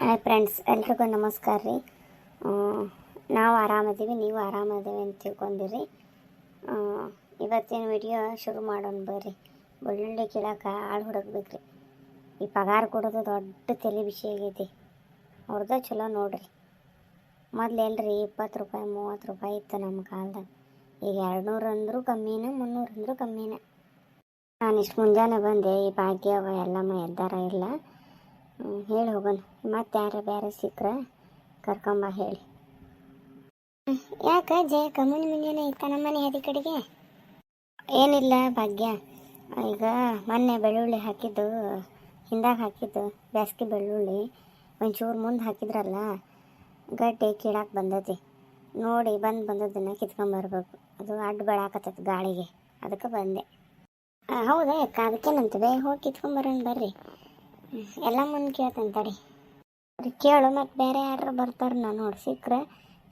Hi friends, ಎಲ್ರಿಗೂ ನಮಸ್ಕಾರ ರೀ. ನಾವು ಆರಾಮದೀವಿ, ನೀವು ಆರಾಮದೀವಿ ಅಂತ ತಿಳ್ಕೊಂಡಿರಿ. ಇವತ್ತಿನ ವಿಡಿಯೋ ಶುರು ಮಾಡೋಣ ಬರ್ರಿ. ಬೆಳ್ಳುಳ್ಳಿ ಕೀಳಕ್ಕೆ ಆಳು ಹುಡುಕ್ಬೇಕ್ರಿ. ಈ ಪಗಾರ ಕೊಡೋದು ದೊಡ್ಡ ತಲೆ ವಿಷಯ ಆಗೈತಿ. ಅವ್ರದ್ದು ಚಲೋ ನೋಡ್ರಿ. ಮೊದ್ಲು ಎಲ್ರಿ ಇಪ್ಪತ್ತು ರೂಪಾಯಿ, ಮೂವತ್ತು ರೂಪಾಯಿ ಇತ್ತು ನಮ್ಮ ಕಾಲ್ದಾಗ. ಈಗ ಎರಡು ಅಂದರೂ ಕಮ್ಮಿನೇ, ಮುನ್ನೂರು ಅಂದರೂ ಕಮ್ಮಿನೇ. ನಾನು ಇಷ್ಟು ಮುಂಜಾನೆ ಬಂದೆ, ಈ ಭಾಗ್ಯವ ಎಲ್ಲಮ್ಮ ಎದ್ದಾರ ಇಲ್ಲ. ಹೇಳಿ ಹೋಗೋಣ. ಮತ್ತೆ ಯಾರು ಬೇರೆ ಸಿಕ್ಕರೆ ಕರ್ಕೊಂಬ ಹೇಳಿ. ಯಾಕೆ ಜಯಕ್ಕ ಮುನಿ ಮುಂಜಾನೆ ಇತ್ತ ನಮ್ಮನೆ ಹದಿ ಕಡೆಗೆ? ಏನಿಲ್ಲ, ಭಾಗ್ಯ. ಈಗ ಮೊನ್ನೆ ಬೆಳ್ಳುಳ್ಳಿ ಹಾಕಿದ್ದು, ಹಿಂದಾಗ ಹಾಕಿದ್ದು ಬ್ಯಾಸ್ಗಿ ಬೆಳ್ಳುಳ್ಳಿ. ಒಂಚೂರು ಮುಂದೆ ಹಾಕಿದ್ರಲ್ಲ, ಗಡ್ಡೆ ಕೀಳಾಕೆ ಬಂದತಿ ನೋಡಿ, ಬಂದು ಬಂದದ್ದನ್ನು ಕಿತ್ಕೊಂಬರ್ಬೇಕು ಅದು ಅಡ್ಡ ಬೆಳಾಕತ್ತೈತೆ ಗಾಳಿಗೆ. ಅದಕ್ಕೆ ಬಂದೆ. ಹೌದಾ ಅಕ್ಕ ಅದಕ್ಕೇನಂತದೆ ಹೋಗಿ ಕಿತ್ಕೊಂಬರೋಣ ಬರ್ರಿ. ಎಲ್ಲ ಮುಂದೆ ಕೇಳ್ತೇನೆ ತಡಿ. ಅವ್ರಿಗೆ ಕೇಳು, ಮತ್ತು ಬೇರೆ ಯಾರು ಬರ್ತಾರೆ ನಾನು ನೋಡಿ ಸಿಕ್ಕರೆ.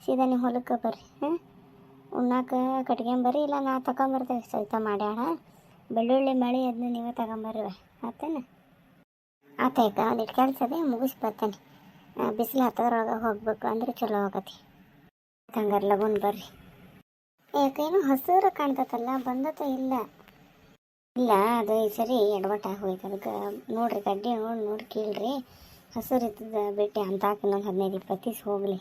ಸೀದಾ ನೀವು ಹೊಲಕ್ಕೆ ಬರ್ರಿ, ಹಾಂ? ಉಣ್ಣಾಕ ಕಟ್ಕೊಂಬರ್ರಿ ಇಲ್ಲ ನಾ ತಗೊಂಬರ್ತೇವೆ ಸಹಿತ ಮಾಡ್ಯಾಳ. ಬೆಳ್ಳುಳ್ಳಿ, ಮಳೆ ಅದನ್ನ ನೀವೇ ತಗೊಂಬರ್ರಿ ಆತೇನ? ಆತಾಯ್ತ ಅಲ್ಲಿ ಕೆಲಸ ಅದೇ ಮುಗಿಸಿ ಬರ್ತೇನೆ. ಬಿಸಿಲು ಹತ್ತದ್ರೊಳಗೆ ಹೋಗ್ಬೇಕು ಅಂದ್ರೆ ಚಲೋ ಆಗತಿ ಹಂಗಾರೆ ಲಗುನ್ ಬರ್ರಿ. ಯಾಕೇನು ಹಸಿರು ಕಾಣ್ತತಲ್ಲ, ಬಂದತ ಇಲ್ಲ? ಇಲ್ಲ, ಅದು ಈ ಸರಿ ಎಡವಟ್ಟ ಹೋಯ್ತು ಅದಕ್ಕೆ ನೋಡ್ರಿ, ಗಡ್ಡೆ ನೋಡಿ ನೋಡಿ ಕೀಳ್ರಿ. ಹಸಿರು ಇದ್ದದ ಬಿಟ್ಟು ಅಂತ ಇನ್ನೊಂದು ಹದಿನೈದು ಇಪ್ಪತ್ತು ದಿವಸ ಹೋಗಲಿ.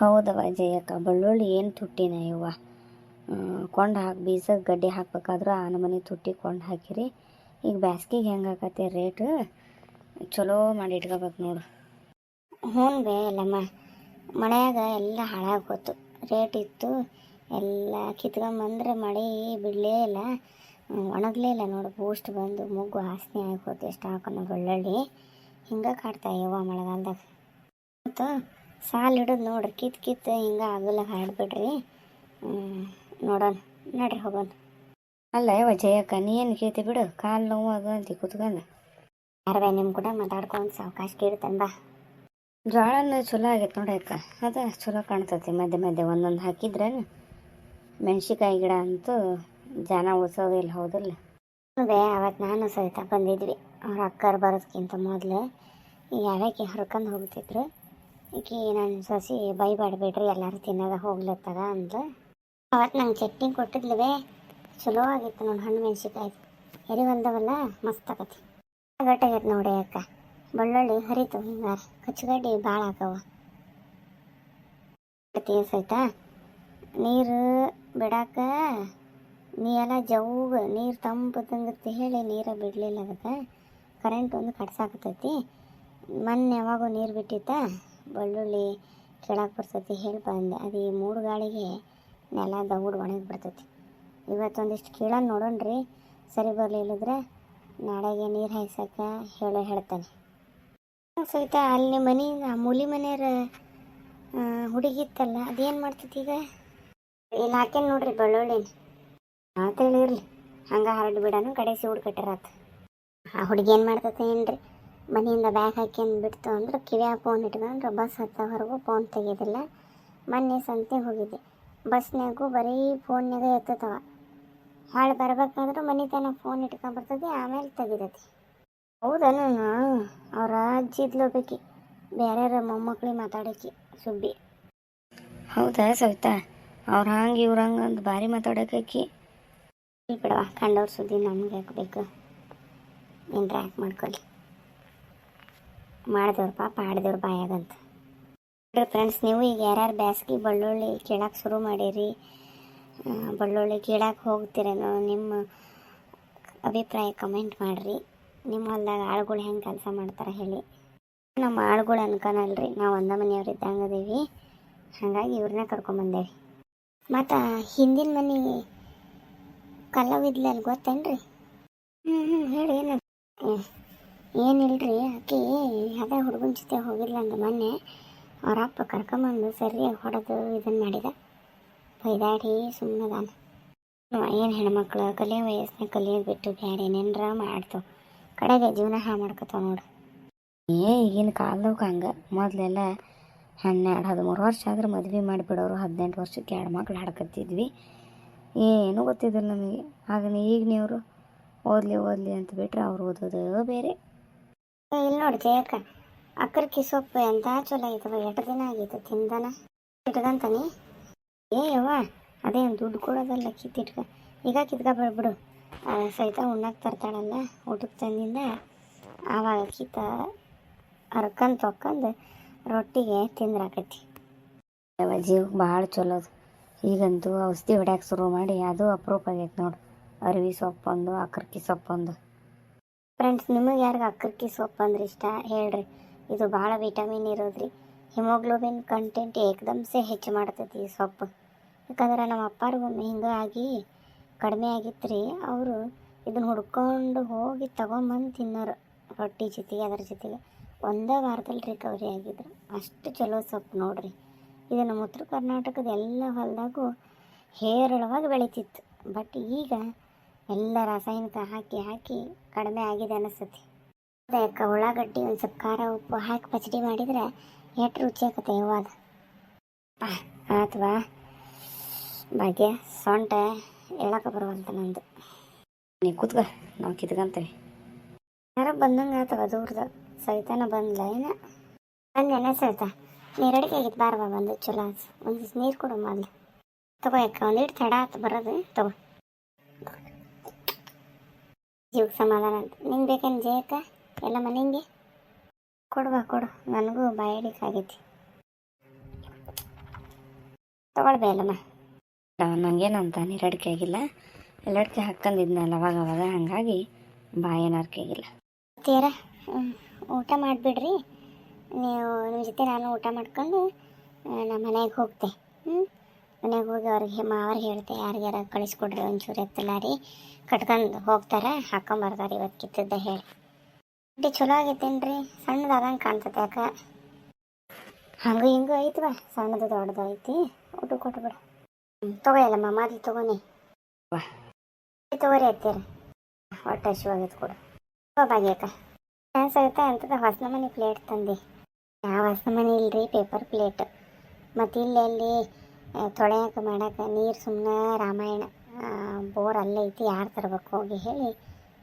ಹೌದವ ಜಯಕ್ಕ ಬೆಳ್ಳುಳ್ಳಿ ಏನು ತುಟ್ಟಿನ ಇವ ಕೊಂಡು ಹಾಕಿ ಬೀಜ ಗಡ್ಡೆ ಹಾಕ್ಬೇಕಾದ್ರೂ ಆ ನಮನೆ ತುಟ್ಟಿ ಕೊಂಡು ಹಾಕಿರಿ. ಈಗ ಬ್ಯಾಸ್ಗಿಗೆ ಹೆಂಗೆ ಹಾಕತ್ತೆ ರೇಟ್? ಚಲೋ ಮಾಡಿ ಇಟ್ಕೋಬೇಕು ನೋಡು. ಹ್ಞೂ ಬೇ ಎಲ್ಲಮ್ಮ ಮಳೆಯಾಗ ಎಲ್ಲ ಹಾಳಾಗೋತು ರೇಟ್ ಇತ್ತು, ಎಲ್ಲ ಕಿತ್ಕೊಂಬಂದ್ರೆ ಮಳೆ ಬಿಡಲೇ ಇಲ್ಲ. ಒಣಗಲೇ ಇಲ್ಲ ನೋಡು. ಬೂಸ್ಟ್ ಬಂದು ಮುಗ್ಗು ವಾಸನೆ ಆಗಿ ಹೋತು ಎಷ್ಟು ಹಾಕೊಂಡು ಬೆಳ್ಳುಳ್ಳಿ. ಹಿಂಗೆ ಕಾಡ್ತಾ ಯವ್ವ ಮಳೆಗಾಲದಾಗ. ಮತ್ತು ಸಾಲು ಹಿಡಿದು ನೋಡ್ರಿ, ಕಿತ್ ಕಿತ್ತು ಹಿಂಗೆ ಆಗಲ್ಲ ಹಾಡ್ಬಿಡ್ರಿ. ನೋಡೋಣ, ನಡ್ರಿ ಹೋಗೋಣ. ಅಲ್ಲ ಯವ್ವ ಜಯಕ್ಕ, ನೀ ಏನು ಕೇಳ್ತಿ ಬಿಡು. ಕಾಲು ನೋವು ಅದು ಅಂತ ಕೂತ್ಕೊಂಡು. ಯಾರವೇ ನಿಮ್ಮ ಕೂಡ ಮಾತಾಡ್ಕೊಂಡು ಸಾವಕಾಶ ಕೇಳ್ತೇನೆ ಬಾ. ಜೋಳನ ಚಲೋ ಆಗೈತೆ ನೋಡಿ ಅಕ್ಕ. ಅದ ಚಲೋ ಕಾಣ್ತತಿ ಮಧ್ಯೆ ಮಧ್ಯೆ ಒಂದೊಂದು ಹಾಕಿದ್ರೇನು. ಮೆಣಸಿಕಾಯಿ ಗಿಡ ಅಂತೂ ಜನ ಉಳಿಸೋದಿಲ್ಲ ಹೌದಿಲ್ಲ? ಅದೇ ಅವತ್ತು ನಾನು ಸಹಿತ ಬಂದಿದ್ವಿ. ಅವ್ರ ಅಕ್ಕರು ಬರೋದಕ್ಕಿಂತ ಮೊದಲು ಯಾವ್ಯಾಕೆ ಹರ್ಕೊಂಡು ಹೋಗ್ತಿದ್ರು? ಈಕಿ ನನ್ನ ಸೊಸಿ ಬೈಬಾಡ್ಬೇಡ್ರಿ ಎಲ್ಲರೂ ತಿನ್ನೋದ ಹೋಗ್ಲತ್ತದ ಅಂದ್ಲು. ಅವತ್ತು ನಂಗೆ ಚಟ್ನಿ ಕೊಟ್ಟಿದ್ಲವೇ. ಚಲೋ ಆಗಿತ್ತು ನೋಡಿ ಹಣ್ಣು ಮೆಣಸಿಕಾಯಿ ಎರಿ ಬಂದವಲ್ಲ ಮಸ್ತ್ ಆಗತಿ ಗಟ್ಟಾಗೈತೆ ನೋಡಿ ಅಕ್ಕ. ಬೆಳ್ಳುಳ್ಳಿ ಹರಿತು ಹಿಂಗಾರ. ಕಚ್ಚುಗಡ್ಡಿ ಭಾಳ ಆಗವ. ಸಹಿತ ನೀರು ಬಿಡಾಕ ನೀ ಎಲ್ಲ ಜವ್ಗ, ನೀರು ತಂಪದಂಗತ್ತೆ ಹೇಳಿ ನೀರ ಬಿಡಲಿಲ್ಲ ಅದಕ್ಕೆ. ಕರೆಂಟ್ ಒಂದು ಕಟ್ಸಾಕತ್ತೈತಿ ಮೊನ್ನೆ ಯಾವಾಗೂ ನೀರು ಬಿಟ್ಟಿತ್ತ, ಬೆಳ್ಳುಳ್ಳಿ ಕೆಳಗೆ ಬರ್ತೈತಿ ಹೇಳಿ ಬಂದೆ. ಅದು ಈ ಮೂರು ಗಾಳಿಗೆ ನೆಲ ದೌಡ್ ಒಣಗಿ ಬಿಡ್ತೈತಿ. ಇವತ್ತೊಂದಿಷ್ಟು ಕೀಳನ್ನ ನೋಡೋಣ್ರಿ. ಸರಿ ಬರಲಿಲ್ಲದ್ರೆ ನಾಳೆಗೆ ನೀರು ಹಾಯ್ಸಕ್ಕೆ ಹೇಳೋ ಹೇಳ್ತಾನೆ. ಸಹಿತ ಅಲ್ಲಿ ಮನೆ, ಆ ಮೂಲಿ ಮನೆಯವ್ರ ಹುಡುಗಿತ್ತಲ್ಲ ಅದೇನು ಮಾಡ್ತೈತಿ ಈಗ? ಇಲ್ಲಿ ಹಾಕೇನು ನೋಡ್ರಿ ಬೆಳ್ಳುಳ್ಳಿನ. ಆತೇಳಿ ಇರಲಿ. ಹಂಗೆ ಹರಡು ಕಡೆ ಕಡೆಸಿ ಹುಡ್ಕಟ್ಟಿರತ್ತ ಆ ಹುಡುಗಿ ಏನು ಮಾಡ್ತೈತೆ ಏನ್ರಿ? ಮನೆಯಿಂದ ಬ್ಯಾಗ್ ಹಾಕ್ಯಂದು ಬಿಡ್ತು ಅಂದ್ರೆ ಕಿವ್ಯಾಗ ಫೋನ್ ಇಟ್ಕೊಂಡ್ರೆ ಬಸ್ ಹತ್ತೋವರೆಗೂ ಫೋನ್ ತೆಗೆಯೋದಿಲ್ಲ ಮೊನ್ನೆ ಸಂತೆ ಹೋಗಿದ್ದೆ. ಬಸ್ನಾಗೂ ಬರೀ ಫೋನ್ನಾಗ ಎತ್ತತವ ಹಾಳು ಬರ್ಬೇಕಾದ್ರೆ ಮನೆ ತನಕ ಫೋನ್ ಇಟ್ಕೊಂಡ್ ಬರ್ತದೆ ಆಮೇಲೆ ತೆಗಿತೈತಿ ಹೌದನು ಅವ್ರ ಬೇರೆ ಮೊಮ್ಮಕ್ಳಿಗೆ ಮಾತಾಡೋಕಿ ಸುಬ್ಬಿ. ಹೌದಾ ಸವಿತಾ? ಅವ್ರು ಹಂಗೆ ಇವ್ರು ಹಂಗೆ ಅಂತ ಭಾರಿ ಮಾತಾಡೋಕಿ ಇಲ್ಲಿ ಬಿಡವ. ಕಂಡವ್ರ ಸುದ್ದಿ ನಮ್ಗೆ ಯಾಕೆ ಬೇಕು? ಯಾಕೆ ಮಾಡ್ಕೊಳ್ಳಿ ಮಾಡಿದವ್ರ ಪಾಪ, ಆಡಿದವ್ರ ಬಾಯಾಗಂತ ಫ್ರೆಂಡ್ಸ್ ನೀವು ಈಗ ಯಾರ್ಯಾರು ಬ್ಯಾಸ್ಗಿ ಬೆಳ್ಳುಳ್ಳಿ ಕೇಳಕ್ಕೆ ಶುರು ಮಾಡಿರಿ ಬಳ್ಳೊಳ್ಳಿ ಕೇಳಕ್ಕೆ ಕೀಳಕ್ಕೆ ಹೋಗ್ತೀರೇನೋ ನಿಮ್ಮ ಅಭಿಪ್ರಾಯ ಕಮೆಂಟ್ ಮಾಡಿರಿ. ನಿಮ್ಮ ಹೊಲ್ದಾಗ ಆಳುಗಳು ಹೆಂಗೆ ಕೆಲಸ ಮಾಡ್ತಾರೆ ಹೇಳಿ. ನಮ್ಮ ಆಳುಗಳು ಅನ್ಕೊನಲ್ರಿ, ನಾವು ಒಂದ ಮನೆಯವ್ರು ಇದ್ದಂಗೆ ಅದೀವಿ. ಹಾಗಾಗಿ ಇವ್ರನ್ನ ಕರ್ಕೊಂಬಂದೇವಿ ಮತ್ತು ಹಿಂದಿನ ಮನೆ ಕಲ್ಲವಿದ್ಲ ಅಲ್ಲಿ ಗೊತ್ತೇನ್ರಿ? ಹ್ಞೂ ಹ್ಞೂ ಹೇಳಿ ಏನ ಏನಿಲ್ರಿ ಆಕಿ ಅದೇ ಹುಡುಗನ ಜೊತೆ ಹೋಗಿಲ್ಲ ಅಂದ ಮೊನ್ನೆ. ಅವ್ರ ಅಪ್ಪ ಕರ್ಕೊಂಬಂದು ಸರಿಯಾಗಿ ಹೊಡೆದು ಇದನ್ನು ಮಾಡಿದ. ಬೈದಾಡಿ ನಾನು ಏನು ಹೆಣ್ಮಕ್ಳು ಕಲಿಯೋ ವಯಸ್ಸಿನಾಗ ಕಲಿಯೋದು ಬಿಟ್ಟು ಬೇರೆ ಏನೇನರ ಮಾಡ್ತಾವ. ಕಡೆಗೆ ಜೀವನ ಹಾಳು ಮಾಡ್ಕೊತಾವ ನೋಡು. ಏ ಈಗಿನ ಕಾಲದಾಗ ಹಂಗೆ. ಮೊದಲೆಲ್ಲ ಹನ್ನೆರಡು ಹದಿಮೂರು ವರ್ಷ ಆದ್ರೆ ಮದುವೆ ಮಾಡಿಬಿಡೋರು ಹದಿನೆಂಟು ವರ್ಷಕ್ಕೆ ಎರಡು ಮಕ್ಳು ಹಾಡ್ಕತ್ತಿದ್ವಿ. ಏನೂ ಗೊತ್ತಿದ್ದಿಲ್ಲ ನಮಗೆ. ಆಗ ಈಗ ನೀವರು ಓದಲಿ ಓದಲಿ ಅಂತ ಬಿಟ್ರೆ ಅವ್ರು ಓದೋದು ಬೇರೆ. ಇಲ್ಲಿ ನೋಡಿ ಅಕ್ಕ ಅಕ್ಕರ್ಕಿ ಸೊಪ್ಪು ಎಂತ ಚಲೋ ಐತವ ಎಷ್ಟು ದಿನ ಆಗೈತೆ ತಿಂದನ? ಇಟ್ಕಂತಾನೆ? ಏ ಯವ್ವ ಅದೇನು ದುಡ್ಡು ಕೊಡೋದಲ್ಲ ಕಿತ್ತಿಟ್ಕ ಈಗ ಕಿತ್ಕ ಬಿಡು. ಆ, ಸಹಿತ ಉಣ್ಣಕ್ಕೆ ತರ್ತಾಳಲ್ಲ ಊಟಕ್ಕೆ ತಂದಿಂದ ಆವಾಗ ಕಿತ್ತ ಹರ್ಕಂದು ತೊಕ್ಕಂದು ರೊಟ್ಟಿಗೆ ತಿಂದ್ರಾಕತಿ ಯವ್ವ ಜೀವಕ್ಕೆ ಭಾಳ ಚಲೋ ಅದು ಈಗಂತೂ ಔಷಧಿ ಹೊಡ್ಯಾಕೆ ಶುರು ಮಾಡಿ ಅದು ಅಪರೂಪ ಆಗೈತೆ ನೋಡಿ. ಅರಿವಿ ಸೊಪ್ಪೊಂದು ಅಕ್ಕರ್ಕಿ ಸೊಪ್ಪೊಂದು ಫ್ರೆಂಡ್ಸ್ ನಿಮಗೆ ಯಾರಿಗೆ ಅಕ್ಕರ್ಕಿ ಸೊಪ್ಪು ಅಂದ್ರೆ ಇಷ್ಟ? ಹೇಳ್ರಿ. ಇದು ಭಾಳ ವಿಟಮಿನ್ ಇರೋದ್ರಿ. ಹಿಮೋಗ್ಲೋಬಿನ್ ಕಂಟೆಂಟ್ ಏಕದಮ್ಸೆ ಹೆಚ್ಚು ಮಾಡ್ತೈತಿ ಈ ಸೊಪ್ಪು. ಯಾಕಂದ್ರೆ ನಮ್ಮ ಅಪ್ಪಾರಿಗೊಮ್ಮೆ ಹಿಂಗೆ ಆಗಿ, ಕಡಿಮೆ ಆಗಿತ್ತು ರೀ ಅವರು ಇದನ್ನ ಹುಡ್ಕೊಂಡು ಹೋಗಿ ತಗೊಂಬಂದು ತಿನ್ನೋರು. ರೊಟ್ಟಿ ಜೊತೆಗೆ, ಅದ್ರ ಜೊತೆಗೆ ಒಂದೇ ವಾರದಲ್ಲಿ ರಿಕವರಿ ಆಗಿದ್ರು. ಅಷ್ಟು ಚಲೋ ಸೊಪ್ಪು ನೋಡ್ರಿ. ಇದು ನಮ್ಮ ಉತ್ತರ ಕರ್ನಾಟಕದ ಎಲ್ಲ ಹೊಲದಾಗೂ ಹೇರಳವಾಗಿ ಬೆಳೀತಿತ್ತು. ಬಟ್ ಈಗ ಎಲ್ಲ ರಾಸಾಯನಿಕ ಹಾಕಿ ಹಾಕಿ ಕಡಿಮೆ ಆಗಿದೆ ಅನಿಸ್ತತಿ. ಅದಕ್ಕೆ ಉಳ್ಳಾಗಡ್ಡಿ ಒಂದು ಸ್ವಲ್ಪ ಖಾರ ಉಪ್ಪು ಹಾಕಿ ಪಚಡಿ ಮಾಡಿದ್ರೆ ಎಷ್ಟು ರುಚಿ ಆಗುತ್ತೆ ಯಾವಾಗ ಅಥವಾ ಭಾಗ್ಯ, ಸೊಂಟ ಹೇಳಕ್ಕೆ ಬರುವಂತ ನಂದು. ನೀ ಕೂತ್ಕ, ನಾವು ಕಿತ್ಕಂತೇವೆ. ಯಾರ ಬಂದಂಗೆ ಆತವ ದೂರದ? ಸವಿತಾನ ಬಂದ್ಲ ಏನ? ಬಂದೇನ ಸವಿತಾ? ನೀರಡಿಕೆ ಆಗಿತ್ತು ಬಾರ ಬಾ ಬಂದು ಚಲೋ. ಒಂದು ನೀರು ಕೊಡು ಮೊದ್ಲು ತಗೋ ಒಂದು ಒಂದಿಟ್ಟು ತಡ ಆತು ಬರೋದು. ತಗೋ. ಜೀವಕ್ಕೆ ಸಮಾಧಾನ ಅಂತ. ನಿಂಗೆ ಬೇಕೇನು ಜಯಕ್ಕ ಎಲ್ಲ ಮನೆಗೆ? ಕೊಡುವ ಕೊಡು. ನನಗೂ ಬಾಯಡಿಕೆ ಆಗೈತಿ ತಗೊಳ್ಬೇ ಅಲ್ಲಮ್ಮ. ನನಗೇನಂತ ನೀರಡಿಕೆ ಆಗಿಲ್ಲ. ಎಲ್ಲಡಿಕೆ ಹಾಕ್ಕೊಂಡಿದ್ನಲ್ಲ ಅವಾಗ ಅವಾಗ ಹಾಗಾಗಿ ಬಾಯೇನಾರ್ಕೆ ಆಗಿಲ್ಲ. ತೀರ ಊಟ ಮಾಡಿಬಿಡ್ರಿ. ನೀವು ನಿಮ್ಮ ಜೊತೆ ನಾನು ಊಟ ಮಾಡ್ಕೊಂಡು ನಮ್ಮ ಮನೆಗೆ ಹೋಗ್ತೆ. ಹ್ಞೂ ಮನೆಗೆ ಹೋಗಿ ಅವ್ರಿಗೆ ಮಾವ್ರಿಗೆ ಹೇಳ್ತೆ ಯಾರಿಗಾರ ಕಳಿಸ್ಕೊಡ್ರಿ ಒಂಚೂರು ಎತ್ತಲ್ಲ ರೀ ಕಟ್ಕೊಂಡು ಹೋಗ್ತಾರೆ ಹಾಕೊಂಬರ್ತಾರೆ ಇವತ್ತು ಕಿತ್ತದ್ದ ಹೇಳಿ. ಅಂಟಿ ಚಲೋ ಆಗೈತೇನ್ರಿ? ಸಣ್ಣದಾದಂಗೆ ಕಾಣ್ತದೆ ಯಾಕ? ಹಂಗೂ ಹಿಂಗೂ ಐತವ ಸಣ್ಣದು ದೊಡ್ಡದು ಐತಿ. ಊಟ ಕೊಟ್ಬಿಡು. ತಗೋಯಲ್ಲಮ್ಮ ಮಾದಿ ತಗೋನಿ. ತಗೋರಿ ಐತೀರ ಹೊಟ್ಟೆ ಹಸಿವಾಗೈತೆ ಕೊಡು. ಭಾಗ್ಯಕ್ಕ ನಾನು ಸಹಿತ ಅಂತದ ಹೊಸ ಮನೆ ಪ್ಲೇಟ್ ತಂದೆ. ಯಾವ ಹೊಸ ಮನೆ ಇಲ್ರಿ? ಪೇಪರ್ ಪ್ಲೇಟ್ ಮತ್ತು ಇಲ್ಲಿ ಅಲ್ಲಿ ತೊಳೆಯಕ್ಕೆ ಮಾಡಕ್ಕೆ ನೀರು ಸುಮ್ಮನೆ ರಾಮಾಯಣ ಬೋರ್ ಅಲ್ಲೇ ಐತಿ ಯಾರು ತರಬೇಕು? ಹೋಗಿ ಹೇಳಿ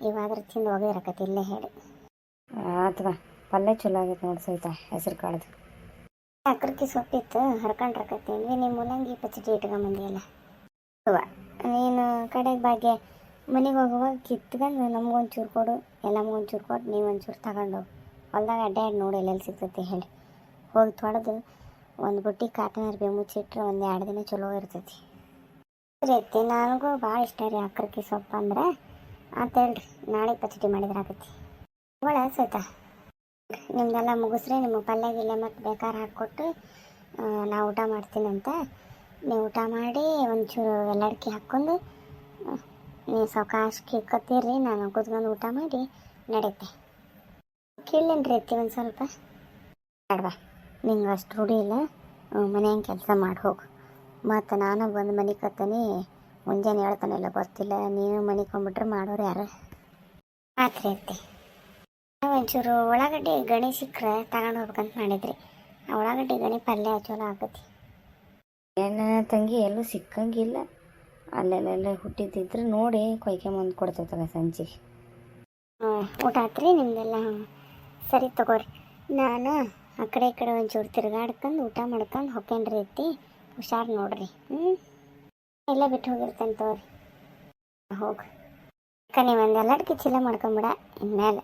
ಇವಾದ್ರ ತಿಂದು ಹೋಗಿರಕತಿ ಇಲ್ಲೇ ಹೇಳಿ. ಅಥವಾ ಪಲ್ಯ ಚಲೋ ಆಗೈತೆ ನೋಡಿ ಸಹಿತ ಹೆಸರು ಕಾಳದು. ಅಕ್ರಕ್ಕಿ ಸೊಪ್ಪಿತ್ತು ಹರ್ಕೊಂಡ್ರಕತ್ತೀನಿ ನಿಮ್ಮ ಮೂಲಂಗಿ ಪಚಡಿ ಇಟ್ಕೊಂಬಂದಿಯಲ್ಲ? ನೀನು ಕಡೆಗೆ ಭಾಗ್ಯ ಮನೆಗೆ ಹೋಗುವಾಗ ಕಿತ್ಕೊಂಡು ನಮಗೊಂಚೂರು ಕೊಡು ಎಲ್ಲ ನಮಗೊಂಚೂರು ಕೊಟ್ಟು ನೀವು ಒಂಚೂರು ತಗೊಂಡು ಹೊಲ್ದಾಗ ಅಡ್ಡಾಡಿ ನೋಡಿ ಎಲ್ಲೆಲ್ಲಿ ಸಿಗ್ತೈತಿ ಹೇಳಿ. ಹೋಗಿ ತೊಡೆದು ಒಂದು ಬುಟ್ಟಿ ಕಾಟನ್ ಅರ್ಬಿ ಮುಚ್ಚಿಟ್ರೆ ಒಂದು ಎರಡು ದಿನ ಚಲೋ ಇರ್ತೈತಿ. ರೀತಿ ನನಗೂ ಭಾಳ ಇಷ್ಟ ರೀ ಅಕ್ರಕ್ಕಿ ಸೊಪ್ಪು ಅಂದ್ರೆ. ಅಂತ ಹೇಳ್ರಿ, ನಾಳೆ ಪಚಡಿ ಮಾಡಿದ್ರೆ ಆಗತ್ತೆ ಒಳ ಸೈತ ನಿಮ್ದೆಲ್ಲ ಮುಗಿಸ್ರಿ, ನಿಮ್ಮ ಪಲ್ಯ ಗಿಲ್ಲೆ ಮತ್ತು ಬೇಕಾದ್ರೆ ಹಾಕ್ಕೊಟ್ಟು ನಾ ಊಟ ಮಾಡ್ತೀನಂತ. ನೀವು ಊಟ ಮಾಡಿ ಒಂಚೂರು ಎಲ್ಲಡ್ಕಿ ಹಾಕ್ಕೊಂಡು ನೀವು ಸಾವಕಾಶ ಕಿಕ್ಕತ್ತೀರಿ ನಾನು ಕೂತ್ಕೊಂಡು ಊಟ ಮಾಡಿ ನಡೀತೆ. ಕೇಳೇನು ರೀತಿ ಒಂದು ಸ್ವಲ್ಪ? ಬೇಡವಾ ನಿಂಗೆ ಅಷ್ಟು ರೂಢಿ ಇಲ್ಲ. ಮನೆಯಂಗೆ ಕೆಲಸ ಮಾಡಿ ಹೋಗು. ಮತ್ತು ನಾನು ಬಂದು ಮನೆ ಕತ್ತೀನಿ ಮುಂಜಾನೆ ಹೇಳ್ತಾನಿಲ್ಲ ಗೊತ್ತಿಲ್ಲ ನೀನು ಮನೆ ಕೊಂಬಿಟ್ರೆ ಮಾಡೋರು ಯಾರು? ಆತ್ರಿ ಅತ್ತಿ. ಒಂಚೂರು ಉಳ್ಳಾಗಡ್ಡಿ ಗಣಿ ಸಿಕ್ಕರೆ ತಗೊಂಡು ಹೋಗ್ಬೇಕಂತ ಮಾಡಿದ್ರಿ. ಆ ಉಳ್ಳಾಗಡ್ಡಿ ಗಣಿ ಪಲ್ಯ ಚಲೋ ಆಗತಿ ಏನು ತಂಗಿ ಎಲ್ಲೂ ಸಿಕ್ಕಂಗಿಲ್ಲ. ಅಲ್ಲೆಲ್ಲೆಲ್ಲ ಹುಟ್ಟಿದ್ದಿದ್ರೆ ನೋಡಿ ಕೊಯ್ಕೆ ಮುಂದೆ ಕೊಡ್ತೈತಲ್ಲ ಸಂಜೆ ಹಾಂ ಊಟ ಆತ್ರಿ ನಿಮ್ದೆಲ್ಲ? ಸರಿ ತಗೋರಿ. ನಾನು ಆ ಕಡೆ ಈ ಕಡೆ ಒಂಚೂರು ತಿರ್ಗಾಡ್ಕೊಂಡು ಊಟ ಮಾಡ್ಕೊಂಡು ಹೊಕ್ಕೇನ್ರಿ ಐತಿ ಹುಷಾರು ನೋಡ್ರಿ. ಹ್ಞೂ ಎಲ್ಲ ಬಿಟ್ಟು ಹೋಗಿರ್ತೇನೆ ತಗೋರಿ. ಹೋಗಿ. ಅಕ್ಕ ನೀವು ಒಂದು ಅಡಿಕೆ ಚೀಲ ಮಾಡ್ಕೊಂಬಿಡ. ಇನ್ಮೇಲೆ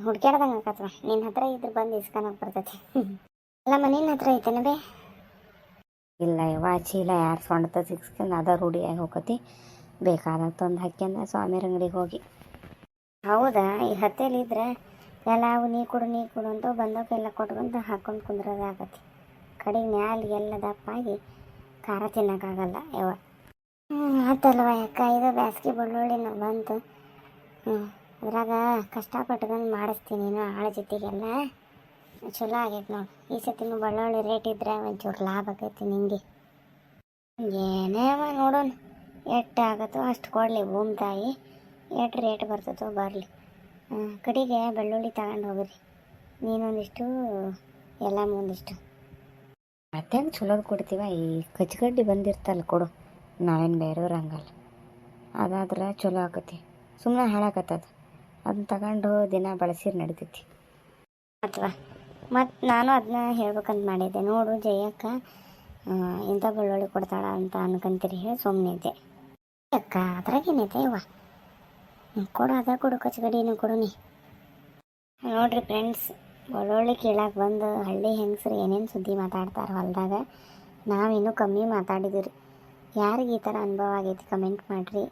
ಹುಡ್ಕ್ಯಾಡ್ದಂಗೆ ಆಕತ್ವ ನಿನ್ನ ಹತ್ರ ಇದ್ರ ಬಂದು ಇಸ್ಕನಕ್ಕೆ ಬರ್ತೈತಿ. ಎಲ್ಲ ಮನೇನ ಹತ್ರ ಐತೇನ ಬೇ? ಇಲ್ಲ ಯವ್ವ ಚೀಲ ಯಾರು ಸೊಂಡತ ಸಿಕ್ಸ್ಕೊಂಡು ಅದ ರೂಢಿಯಾಗಿ ಹೋಗತಿ ಬೇಕಾದಾಗ ತಂದು ಹಾಕ್ಯಂದ ಸ್ವಾಮಿಯರ ಅಂಗಡಿಗೆ ಹೋಗಿ. ಹೌದಾ? ಈ ಹತ್ತೇಲಿ ಇದ್ರೆ ಎಲ್ಲ ಅವು ನೀ ಕೊಡು ನೀ ಕೊಡು ಅಂತ ಬಂದವಕ್ಕೆಲ್ಲ ಕೊಟ್ಕೊಂಡು ಹಾಕೊಂಡು ಕುಂದ್ರೋದಾಗತ್ತೆ ಕಡೆಗೆ ಮ್ಯಾಲೆ ಎಲ್ಲ ದಪ್ಪಾಗಿ ಖಾರ ತಿನ್ನೋಕ್ಕಾಗಲ್ಲ ಯಾವ ಆಯ್ತಲ್ವ ಯಾಕ? ಇದು ಬ್ಯಾಸ್ಗೆ ಬೆಳ್ಳುಳ್ಳಿನ ಬಂತು. ಹ್ಞೂ ಅದ್ರಾಗ ಕಷ್ಟಪಟ್ಕೊಂಡು ಮಾಡಿಸ್ತೀನಿ ನಾನು ಆಳ ಜೊತೆಗೆಲ್ಲ. ಚಲೋ ಆಗೈತೆ ನೋಡಿ. ಈ ಸತಿನೂ ಬೆಳ್ಳುಳ್ಳಿ ರೇಟ್ ಇದ್ರೆ ಒಂಚೂರು ಲಾಭ ಆಕೈತಿ ನಿಂಗೆ. ಏನೇ ಅವ ನೋಡೋಣ ಎಷ್ಟು ಆಗತ್ತೋ ಅಷ್ಟು ಕೊಡಲಿ ಭೂಮಿ ತಾಯಿ. ಎಷ್ಟು ರೇಟ್ ಬರ್ತದೋ ಬರಲಿ. ಕಡೆಗೆ ಬೆಳ್ಳುಳ್ಳಿ ತಗೊಂಡು ಹೋಗ್ರಿ. ನೀನೊಂದಿಷ್ಟು ಎಲ್ಲ ಒಂದಿಷ್ಟು ಮತ್ತೇನು ಚಲೋದು ಕೊಡ್ತೀವ? ಈ ಕಚ್ಗಡ್ಡಿ ಬಂದಿರ್ತಲ್ಲ ಕೊಡು. ನಾವೇನು ಬೇರೆಯವ್ರು ಹಂಗಲ್ಲ. ಅದಾದ್ರೆ ಚಲೋ ಆಕತಿ. ಸುಮ್ಮನೆ ಹಾಳಾಕತ್ತದ. ಅದನ್ನ ತಗೊಂಡು ದಿನ ಬಳಸಿ ನಡಿತೈತಿ. ಅಥವಾ ಮತ್ತು ನಾನು ಅದನ್ನ ಹೇಳ್ಬೇಕಂತ ಮಾಡಿದ್ದೆ. ನೋಡು ಜಯಕ್ಕ ಇಂಥ ಬೆಳ್ಳುಳ್ಳಿ ಕೊಡ್ತಾಳ ಅಂತ ಅನ್ಕೊಂತೀರಿ ಹೇಳಿ ಸುಮ್ಮನೆ ಇದ್ದೆ ಅಕ್ಕ ಅದ್ರಾಗೇನೈತೆ ಇವ ಕೊಡು, ಅದ ಕೊಡು ಕಚ್ಚಗಡಿನೂ ಕೊಡು ನೀ. ನೋಡ್ರಿ ಫ್ರೆಂಡ್ಸ್ ಒಳ್ಳೊಳ್ಳೆ ಕೇಳಾಕ ಬಂದು ಹಳ್ಳಿ ಹೆಂಗಸ್ರು ಏನೇನು ಸುದ್ದಿ ಮಾತಾಡ್ತಾರೆ ಹೊಲದಾಗ ನಾವಿನ್ನೂ ಕಮ್ಮಿ ಮಾತಾಡಿದ್ವಿ ರೀ ಯಾರಿಗೆ ಈ ಥರ ಅನುಭವ ಆಗೈತಿ ಕಮೆಂಟ್ ಮಾಡಿರಿ.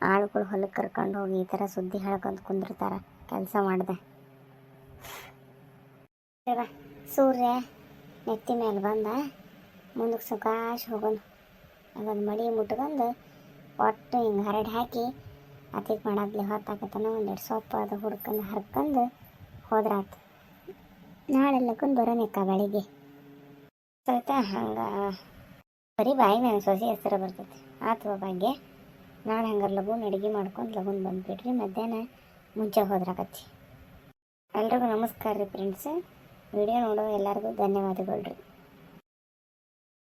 ಆಳುಗಳು ಹೊಲಕ್ಕೆ ಕರ್ಕೊಂಡು ಹೋಗಿ ಈ ಥರ ಸುದ್ದಿ ಹೇಳ್ಕೊಂಡು ಕುಂದಿರ್ತಾರೆ. ಕೆಲಸ ಮಾಡಿದೆ. ಸೂರ್ಯ ನೆತ್ತಿ ಮೇಲೆ ಬಂದ. ಮುಂದಕ್ಕೆ ಸುಖಾಶ್ ಹೋಗೋನು. ಅದೊಂದು ಮಡಿ ಮುಟ್ಕೊಂಡು ಒಟ್ಟು ಹಿಂಗೆ ಹರಡಿ ಹಾಕಿ ಅತಿಗೆ ಮಾಡಾದ್ಲಿ ಹೊತ್ತಾಕತನ ಒಂದೆರಡು ಸೊಪ್ಪು ಅದು ಹುಡ್ಕೊಂಡು ಹರ್ಕೊಂಡು ಹೋದ್ರಾತು ಲಕ್ಕೊಂಡು ಬರೋನಕ್ಕ ಬೆಳಿಗ್ಗೆ. ಸ್ವಲ್ಪ ಹಂಗೆ? ಬರೀ ಬಾಯಿ ಮೇಲೆ ಸೊಸೆ ಹೆಸರು ಬರ್ತೈತಿ. ಆತು ಭಾಗ್ಯ. ನಾಳೆ ಹಂಗಾರೆ ಲಗುನ್ ಅಡುಗೆ ಮಾಡ್ಕೊಂಡು ಲಗುನ್ ಬಂದುಬಿಡ್ರಿ, ಮಧ್ಯಾಹ್ನ ಮುಂಚೆ ಹೋದ್ರಾಕತ್ತಿ. ಎಲ್ರಿಗೂ ನಮಸ್ಕಾರ ರೀ ಫ್ರೆಂಡ್ಸ್ ವಿಡಿಯೋ ನೋಡೋ ಎಲ್ಲರಿಗೂ ಧನ್ಯವಾದಗಳು ರೀ